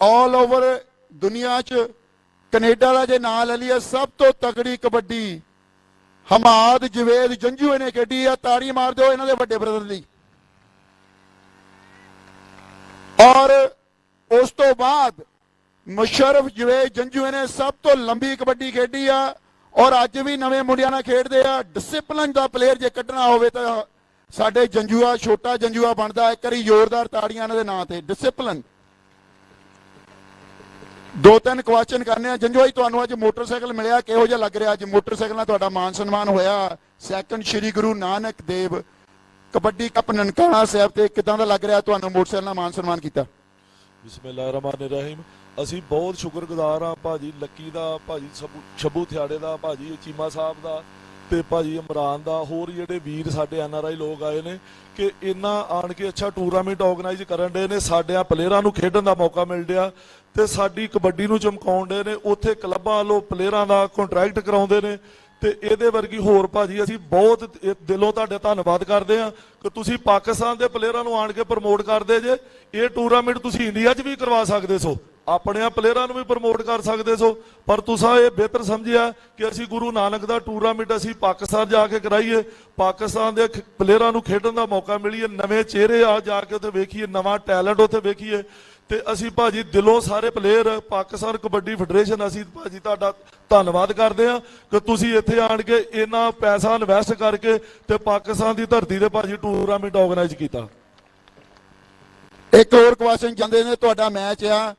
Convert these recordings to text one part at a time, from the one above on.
All over ਦੁਨੀਆ 'ਚ, Canada ਦਾ ਜੇ ਨਾਂ ਲੈ ਲਈਏ, ਸਭ ਤੋਂ ਤਕੜੀ ਕਬੱਡੀ ਹਮਾਦ, ਜਵੇਦ, ਜੰਜੂ ਨੇ ਖੇਡੀ ਆ, ਤਾੜੀ ਮਾਰ ਦਿਓ ਇਹਨਾਂ ਦੇ ਵੱਡੇ ਬ੍ਰਦਰ ਦੀ। ਔਰ ਉਸ ਤੋਂ ਬਾਅਦ ਮੁਸ਼ਰਫ, ਜਵੇਦ, ਜੰਜੂ ਨੇ ਸਭ ਤੋਂ ਲੰਬੀ ਕਬੱਡੀ ਖੇਡੀ ਆ, ਔਰ ਅੱਜ ਵੀ ਨਵੇਂ ਮੁੰਡਿਆਂ ਨਾਲ ਖੇਡਦੇ ਆ। ਡਿਸਪਲਿਨ ਦਾ ਪਲੇਅਰ ਜੇ ਕੱਢਣਾ ਹੋਵੇ ਤਾਂ ਸਾਡੇ ਜੰਜੂਆ, ਛੋਟਾ ਜੰਜੂਆ ਬਣਦਾ, ਇੱਕ ਵਾਰੀ ਜ਼ੋਰਦਾਰ ਤਾੜੀਆਂ ਇਹਨਾਂ ਦੇ ਨਾਂ ਤੇ। ਡਿਸਪਲਿਨ ਦੋ ਤਿੰਨ ਕੁਐਸਚਨ ਕਰਨੇ ਆ। ਜੰਜੂ ਤੁਹਾਨੂੰ ਅੱਜ ਮੋਟਰਸਾਈਕਲ ਮਿਲਿਆ। ਕਿਹੋ ਜਿਹਾ ਲੱਗ ਰਿਹਾ? ਅੱਜ ਮੋਟਰਸਾਈਕਲ ਨਾਲ ਤੁਹਾਡਾ ਮਾਨ ਸਨਮਾਨ ਹੋਇਆ। ਸੈਕੰਡ ਸ੍ਰੀ ਗੁਰੂ ਨਾਨਕ ਦੇਵ ਕਬੱਡੀ ਕੱਪ ਨਨਕਾਣਾ ਸਾਹਿਬ ਤੇ ਕਿਦਾਂ ਦਾ ਲੱਗ ਰਿਹਾ? ਤੁਹਾਨੂੰ ਮੋਟਰਸਾਈਕਲ ਨਾਲ ਮਾਨ ਸਨਮਾਨ ਕੀਤਾ। ਬਿਸਮਿਲ੍ਲਾਹਿਰਰਹਿਮਾਨਿਰਰਹੀਮ। ਅਸੀਂ ਬਹੁਤ ਸ਼ੁਕਰਗੁਜ਼ਾਰ ਆ ਭਾਜੀ, ਲੱਕੀ ਦਾ, ਭਾਜੀ ਸ਼ਬੂ- ਥਿਆੜੇ ਦਾ, ਭਾਜੀ ਚੀਮਾ ਸਾਹਿਬ ਦਾ। ਤੇ ਭਾਜੀ ਇਮਰਾਨ ਦਾ, ਹੋਰ ਜਿਹੜੇ ਵੀਰ ਸਾਡੇ ਐਨ ਆਰ ਆਈ ਲੋਕ ਆਏ ਨੇ ਕਿ ਇਹਨਾਂ ਆਣ ਕੇ ਅੱਛਾ ਟੂਰਨਾਮੈਂਟ ਆਰਗੇਨਾਈਜ਼ ਕਰਨ ਦੇ ਨੇ, ਸਾਡਿਆਂ ਪਲੇਅਰਾਂ ਨੂੰ ਖੇਡਣ ਦਾ ਮੌਕਾ ਮਿਲ ਰਿਹਾ ਤੇ ਸਾਡੀ ਕਬੱਡੀ ਨੂੰ ਚਮਕਾਉਣ ਦੇ ਨੇ, ਉੱਥੇ ਕਲੱਬਾਂ ਵੱਲੋਂ ਪਲੇਅਰਾਂ ਦਾ ਕੰਟਰੈਕਟ ਕਰਾਉਂਦੇ ਨੇ ਤੇ ਇਹਦੇ ਵਰਗੀ ਹੋਰ ਭਾਜੀ ਅਸੀਂ ਬਹੁਤ ਦਿਲੋਂ ਤੁਹਾਡੇ ਧੰਨਵਾਦ ਕਰਦੇ ਆ ਕਿ ਤੁਸੀਂ ਪਾਕਿਸਤਾਨ ਦੇ ਪਲੇਅਰਾਂ ਨੂੰ ਆਣ ਕੇ ਪ੍ਰਮੋਟ ਕਰਦੇ ਜੇ, ਇਹ ਟੂਰਨਾਮੈਂਟ ਤੁਸੀਂ ਇੰਡੀਆ 'ਚ ਵੀ ਕਰਵਾ ਸਕਦੇ ਸੋ। ਆਪਣਿਆਂ ਪਲੇਅਰਾਂ ਨੂੰ ਵੀ ਪ੍ਰਮੋਟ ਕਰ ਸਕਦੇ ਸੋ, ਪਰ ਤੁਸੀਂ ਇਹ ਬਿਹਤਰ ਸਮਝਿਆ ਕਿ ਅਸੀਂ ਗੁਰੂ ਨਾਨਕ ਦਾ ਟੂਰਨਾਮੈਂਟ ਅਸੀਂ ਪਾਕਿਸਤਾਨ ਜਾ ਕੇ ਕਰਾਈਏ। ਪਾਕਿਸਤਾਨ ਦੇ ਪਲੇਅਰਾਂ ਨੂੰ ਖੇਡਣ ਦਾ ਮੌਕਾ ਮਿਲੀਏ, ਨਵੇਂ ਚਿਹਰੇ ਆ ਜਾ ਕੇ ਉੱਥੇ ਵੇਖੀਏ, ਨਵਾਂ ਟੈਲੈਂਟ ਉੱਥੇ ਵੇਖੀਏ। ਤੇ ਅਸੀਂ ਭਾਜੀ ਦਿਲੋਂ ਸਾਰੇ ਪਲੇਅਰ, ਪਾਕਿਸਤਾਨ ਕਬੱਡੀ ਫੈਡਰੇਸ਼ਨ, ਅਸੀਂ ਭਾਜੀ ਤੁਹਾਡਾ ਧੰਨਵਾਦ ਕਰਦੇ ਆ ਕਿ ਤੁਸੀਂ ਇੱਥੇ ਆਣ ਕੇ ਇੰਨਾ ਪੈਸਾ ਇਨਵੈਸਟ ਕਰਕੇ ਤੇ ਪਾਕਿਸਤਾਨ ਦੀ ਧਰਤੀ ਤੇ ਭਾਜੀ ਟੂਰਨਾਮੈਂਟ ਆਰਗੇਨਾਈਜ਼ ਕੀਤਾ। ਇੱਕ ਹੋਰ ਕੁਐਸਚਨ ਜਾਂਦੇ ਨੇ, ਤੁਹਾਡਾ ਮੈਚ ਆ।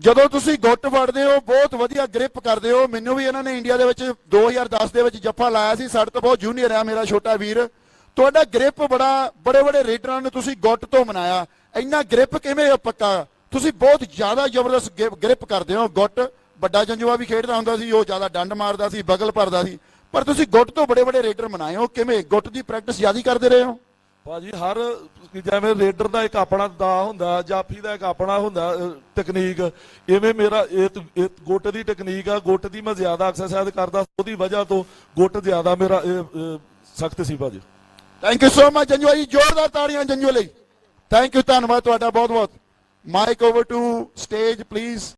ਜਦੋਂ ਤੁਸੀਂ ਗੁੱਟ ਫੜਦੇ ਹੋ, ਬਹੁਤ ਵਧੀਆ ਗ੍ਰਿਪ ਕਰਦੇ ਹੋ। ਮੈਨੂੰ ਵੀ ਇਹਨਾਂ ਨੇ ਇੰਡੀਆ ਦੇ ਵਿੱਚ 2010 ਦੇ ਵਿੱਚ ਜੱਫਾ ਲਾਇਆ ਸੀ। ਸਾਡੇ ਤੋਂ ਬਹੁਤ ਜੂਨੀਅਰ ਆ ਮੇਰਾ ਛੋਟਾ ਵੀਰ। ਤੁਹਾਡਾ ਗ੍ਰਿਪ ਬੜਾ, ਬੜੇ ਬੜੇ ਰੇਡਰਾਂ ਨੇ ਤੁਸੀਂ ਗੁੱਟ ਤੋਂ ਮਨਾਇਆ। ਇੰਨਾ ਗ੍ਰਿਪ ਕਿਵੇਂ ਪੱਕਾ? ਤੁਸੀਂ ਬਹੁਤ ਜ਼ਿਆਦਾ ਜ਼ਬਰਦਸਤ ਗ੍ਰਿਪ ਕਰਦੇ ਹੋ। ਗੁੱਟ ਵੱਡਾ ਜੰਜੂਆ ਵੀ ਖੇਡਦਾ ਹੁੰਦਾ ਸੀ, ਉਹ ਜ਼ਿਆਦਾ ਡੰਡ ਮਾਰਦਾ ਸੀ, ਬਗਲ ਭਰਦਾ ਸੀ। ਪਰ ਤੁਸੀਂ ਗੁੱਟ ਤੋਂ ਬੜੇ ਬੜੇ ਰੇਡਰ ਮਨਾਏ ਹੋ। ਕਿਵੇਂ ਗੁੱਟ ਦੀ ਪ੍ਰੈਕਟਿਸ ਜ਼ਿਆਦਾ ਕਰਦੇ ਰਹੇ ਹੋ? ਭਾਜੀ, ਹਰ ਜਿਵੇਂ ਰੇਡਰ ਦਾ ਇੱਕ ਆਪਣਾ ਦਾ ਹੁੰਦਾ, ਜਾਫੀ ਦਾ ਇੱਕ ਆਪਣਾ ਹੁੰਦਾ ਤਕਨੀਕ, ਇਵੇਂ ਮੇਰਾ ਇਹ ਤ- ਗੁੱਟ ਦੀ ਟੈਕਨੀਕ ਆ, ਗੁੱਟ ਦੀ ਮੈਂ ਜ਼ਿਆਦਾ ਐਕਸਰਸਾਈਜ਼ ਕਰਦਾ, ਉਹਦੀ ਵਜ੍ਹਾ ਤੋਂ ਗੁੱਟ ਜ਼ਿਆਦਾ ਮੇਰਾ ਸਖਤ ਸੀ ਭਾਜੀ। Thank you so much Janju ji ਜ਼ੋਰਦਾਰ ਤਾੜੀਆਂ ਜੰਜੂ ਲਈ ਥੈਂਕ ਯੂ ਧੰਨਵਾਦ ਤੁਹਾਡਾ ਬਹੁਤ ਬਹੁਤ mic over to stage please